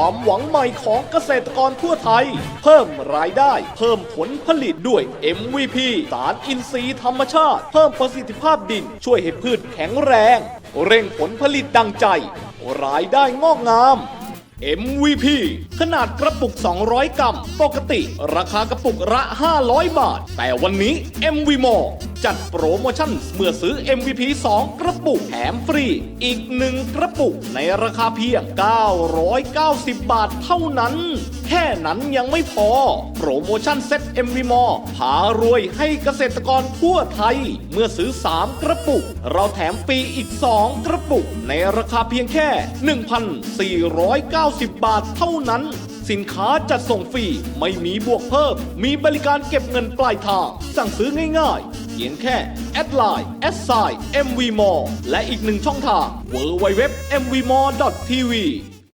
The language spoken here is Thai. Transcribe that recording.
ความหวังใหม่ของเกษตรกรทั่วไทย เพิ่มรายได้ เพิ่มผลผลิตด้วย MVP สารอินทรีย์ธรรมชาติ เพิ่มประสิทธิภาพดิน ช่วยให้พืชแข็งแรง เร่งผลผลิตดังใจ รายได้งอกงาม MVP ขนาดกระปุก 200 กรัม ปกติ ราคากระปุกละ 500 บาท แต่วันนี้ MV m o จัดโปรโมชั่นเมื่อซื้อ MVP 2 กระปุกแถมฟรี อีก 1 กระปุกในราคาเพียง 990 บาทเท่านั้น แค่นั้นยังไม่พอ โปรโมชั่นเซ็ต MV m o พารวยให้เกษตรกรทั่วไทย เมื่อซื้อ 3 กระปุก เราแถมฟรีอีก 2 กระปุก ในราคาเพียงแค่ 1,490 บาทเท่านั้นสินค้าจัดส่งฟรี ไม่มีบวกเพิ่ม มีบริการเก็บเงินปลายทาง สั่งซื้อง่ายๆ พียงแค่แอดไลน์แอดไซน์ MV m และอีกหนึ่งช่องทาง www.mvmore.tv